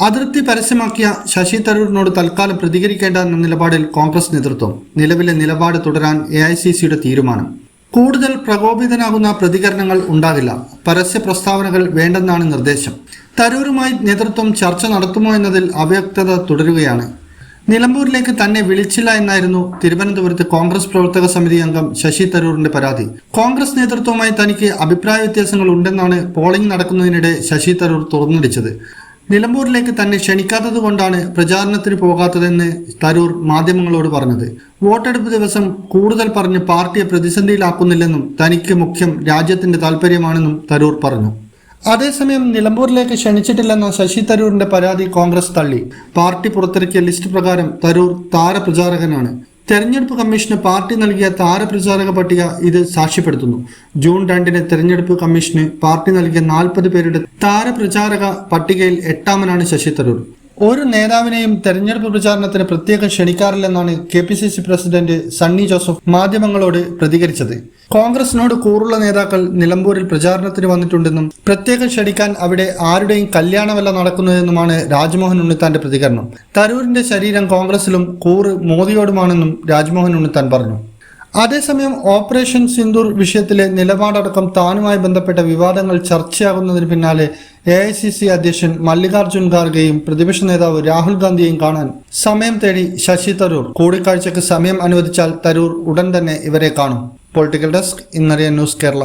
അതിർത്തി പരസ്യമാക്കിയ ശശി തരൂരിനോട് തൽക്കാലം പ്രതികരിക്കേണ്ട എന്ന നിലപാടിൽ കോൺഗ്രസ് നേതൃത്വം. നിലവിലെ നിലപാട് തുടരാൻ എ ഐ സി സിയുടെ തീരുമാനം. കൂടുതൽ പ്രകോപിതനാകുന്ന പ്രതികരണങ്ങൾ ഉണ്ടാകില്ല. പരസ്യ പ്രസ്താവനകൾ വേണ്ടെന്നാണ് നിർദ്ദേശം. തരൂരുമായി നേതൃത്വം ചർച്ച നടത്തുമോ എന്നതിൽ അവ്യക്തത തുടരുകയാണ്. നിലമ്പൂരിലേക്ക് തന്നെ വിളിച്ചില്ല എന്നായിരുന്നു തിരുവനന്തപുരത്ത് കോൺഗ്രസ് പ്രവർത്തക സമിതി അംഗം ശശി തരൂറിന്റെ പരാതി. കോൺഗ്രസ് നേതൃത്വവുമായി തനിക്ക് അഭിപ്രായ വ്യത്യാസങ്ങൾ ഉണ്ടെന്നാണ് പോളിംഗ് നടക്കുന്നതിനിടെ ശശി തരൂർ തുറന്നടിച്ചത്. നിലമ്പൂരിലേക്ക് തന്നെ ക്ഷണിക്കാത്തത് കൊണ്ടാണ് പ്രചാരണത്തിന് പോകാത്തതെന്ന് തരൂർ മാധ്യമങ്ങളോട് പറഞ്ഞത്. വോട്ടെടുപ്പ് ദിവസം കൂടുതൽ പറഞ്ഞ് പാർട്ടിയെ പ്രതിസന്ധിയിലാക്കുന്നില്ലെന്നും തനിക്ക് മുഖ്യം രാജ്യത്തിന്റെ താൽപര്യമാണെന്നും തരൂർ പറഞ്ഞു. അതേസമയം നിലമ്പൂരിലേക്ക് ക്ഷണിച്ചിട്ടില്ലെന്ന ശശി തരൂരിന്റെ പരാതി കോൺഗ്രസ് തള്ളി. പാർട്ടി പുറത്തിറക്കിയ ലിസ്റ്റ് പ്രകാരം തരൂർ താരപ്രചാരകനാണ്. തെരഞ്ഞെടുപ്പ് കമ്മീഷന് പാർട്ടി നൽകിയ താരപ്രചാരക പട്ടിക ഇത് സാക്ഷ്യപ്പെടുത്തുന്നു. ജൂൺ രണ്ടിന് തെരഞ്ഞെടുപ്പ് കമ്മീഷന് പാർട്ടി നൽകിയ നാൽപ്പത് പേരുടെ താരപ്രചാരക പട്ടികയിൽ എട്ടാമനാണ് ശശി തരൂർ. ഒരു നേതാവിനെയും തെരഞ്ഞെടുപ്പ് പ്രചാരണത്തിന് പ്രത്യേകം ക്ഷണിക്കാറില്ലെന്നാണ് K P C C president Sunny Joseph മാധ്യമങ്ങളോട് പ്രതികരിച്ചത്. കോൺഗ്രസിനോട് കൂറുള്ള നേതാക്കൾ നിലമ്പൂരിൽ പ്രചാരണത്തിന് വന്നിട്ടുണ്ടെന്നും പ്രത്യേകം ക്ഷണിക്കാൻ അവിടെ ആരുടെയും കല്യാണമല്ല നടക്കുന്നതെന്നുമാണ് രാജ്മോഹൻ ഉണ്ണിത്താന്റെ പ്രതികരണം. തരൂരിന്റെ ശരീരം കോൺഗ്രസിലും കൂറ് മോദിയോടുമാണെന്നും രാജ്മോഹൻ ഉണ്ണിത്താൻ പറഞ്ഞു. അതേസമയം ഓപ്പറേഷൻ സിന്ദൂർ വിഷയത്തിലെ നിലപാടടക്കം താനുമായി ബന്ധപ്പെട്ട വിവാദങ്ങൾ ചർച്ചയാകുന്നതിന് പിന്നാലെ എ ഐ സി സി അധ്യക്ഷൻ മല്ലികാർജുൻ ഖാർഗെയും പ്രതിപക്ഷ നേതാവ് രാഹുൽ ഗാന്ധിയെയും കാണാൻ സമയം തേടി ശശി തരൂർ. കൂടിക്കാഴ്ചയ്ക്ക് സമയം അനുവദിച്ചാൽ തരൂർ ഉടൻ തന്നെ ഇവരെ കാണും. പൊളിറ്റിക്കൽ ഡെസ്ക് ഇന്നറിയ ന്യൂസ് കേരള